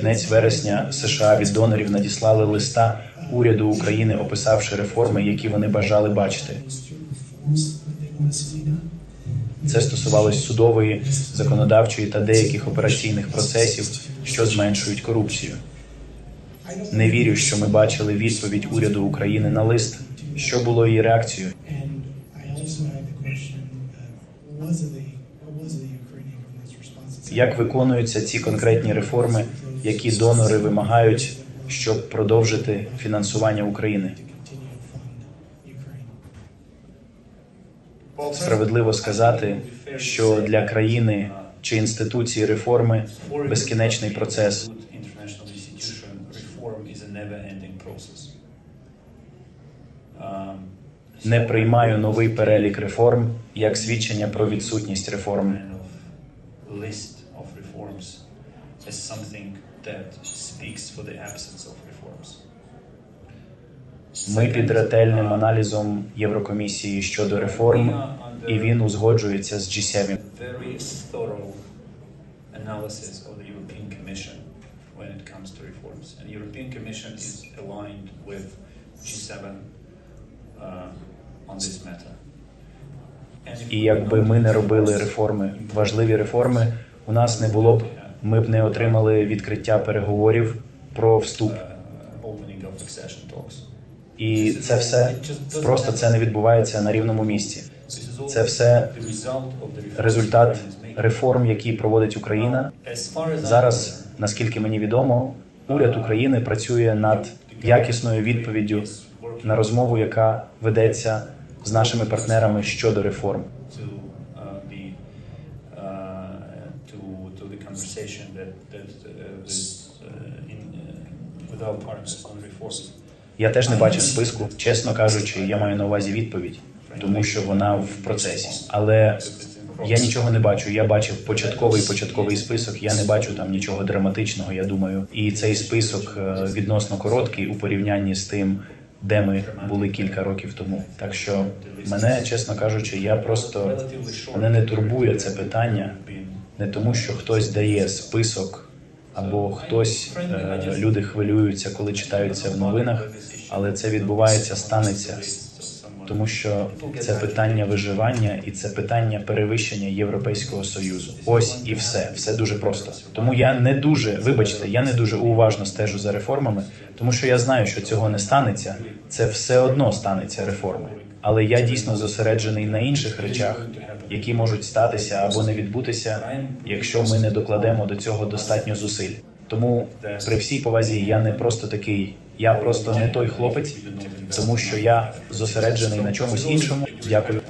кінець вересня США від донорів надіслали листа уряду України, описавши реформи, які вони бажали бачити. Це стосувалось судової, законодавчої та деяких операційних процесів, що зменшують корупцію. Не вірю, що ми бачили відповідь уряду України на лист. Що було її реакцією? Як виконуються ці конкретні реформи, які донори вимагають, щоб продовжити фінансування України? Справедливо сказати, що для країни чи інституції реформи безкінечний процес. Не приймаю новий перелік реформ як свідчення про відсутність реформ. kind of list of reforms as something that speaks for the absence of reforms. Ми під ретельним аналізом Єврокомісії щодо реформ, і він узгоджується з G7. Very thorough analysis of the European Commission when it comes to reforms. And the European Commission is aligned with G7 uh, on this matter. І якби ми не робили реформи, важливі реформи, у нас не було б. Ми б не отримали відкриття переговорів про вступ. І це все просто це не відбувається на рівному місці. Це все результат реформ, які проводить Україна. Зараз, наскільки мені відомо, уряд України працює над якісною відповіддю на розмову, яка ведеться з нашими партнерами щодо реформ. Я теж не бачив списку. Чесно кажучи, я маю на увазі відповідь, тому що вона в процесі. Але я нічого не бачу. Я бачив початковий початковий список. Я не бачу там нічого драматичного. Я думаю, і цей список е, відносно короткий у порівнянні з тим, де ми були кілька років тому. Так що мене, чесно кажучи, я просто мене не турбує це питання, не тому, що хтось дає список. Або хтось е, люди хвилюються, коли читаються в новинах, але це відбувається, станеться, тому що це питання виживання і це питання перевищення Європейського союзу. Ось і все, все дуже просто. Тому я не дуже, вибачте, я не дуже уважно стежу за реформами, тому що я знаю, що цього не станеться. Це все одно станеться реформи. Але я дійсно зосереджений на інших речах, які можуть статися або не відбутися, якщо ми не докладемо до цього достатньо зусиль. Тому при всій повазі я не просто такий, я просто не той хлопець, тому що я зосереджений на чомусь іншому. Дякую.